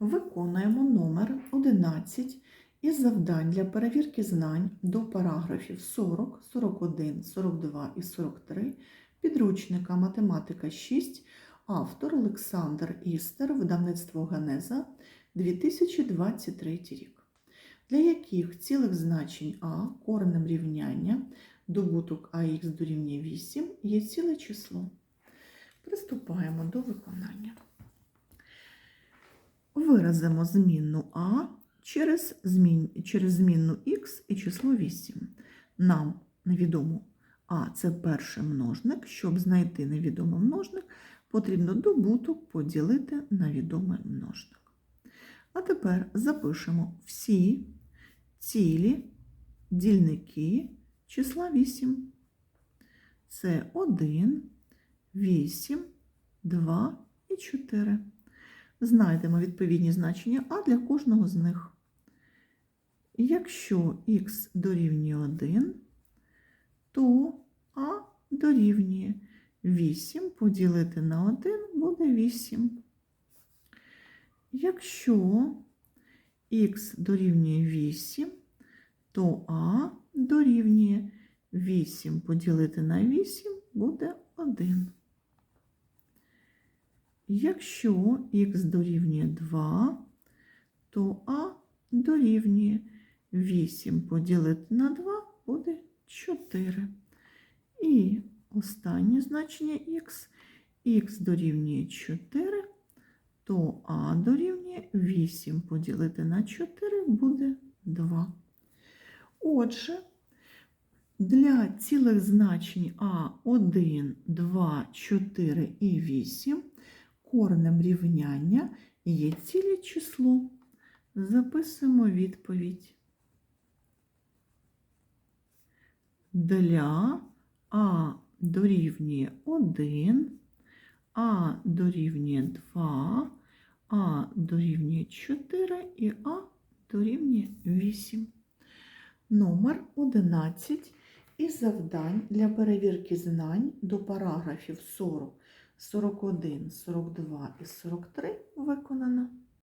Виконуємо номер 11 із завдань для перевірки знань до параграфів 40, 41, 42 і 43 підручника Математика 6, автор Олександр Істер, видавництво Генеза, 2023 рік. Для яких цілих значень А коренем рівняння добуток АХ дорівнює 8 є ціле число. Приступаємо до виконання. Виразимо змінну А через, змін, через змінну Х і число 8. Нам невідомо А це перший множник. Щоб знайти невідомий множник, потрібно добуток поділити на відомий множник. А тепер запишемо всі цілі дільники числа 8. Це 1, 8, 2 і 4. Знайдемо відповідні значення А для кожного з них. Якщо х дорівнює 1, то А дорівнює 8 поділити на 1 буде 8. Якщо х дорівнює 8, то А дорівнює 8 поділити на 8 буде 1. Якщо х дорівнює 2, то А дорівнює 8 поділити на 2 буде 4. І останнє значення х, х дорівнює 4, то А дорівнює 8 поділити на 4 буде 2. Отже, для цілих значень А1, 2, 4 і 8 коренем рівняння є ціле число. Записуємо відповідь. Для А дорівнює 1, А дорівнює 2, А дорівнює 4 і А дорівнює 8. Номер 11 із завдань для перевірки знань до параграфів 40, 41, 42 і 43 виконано.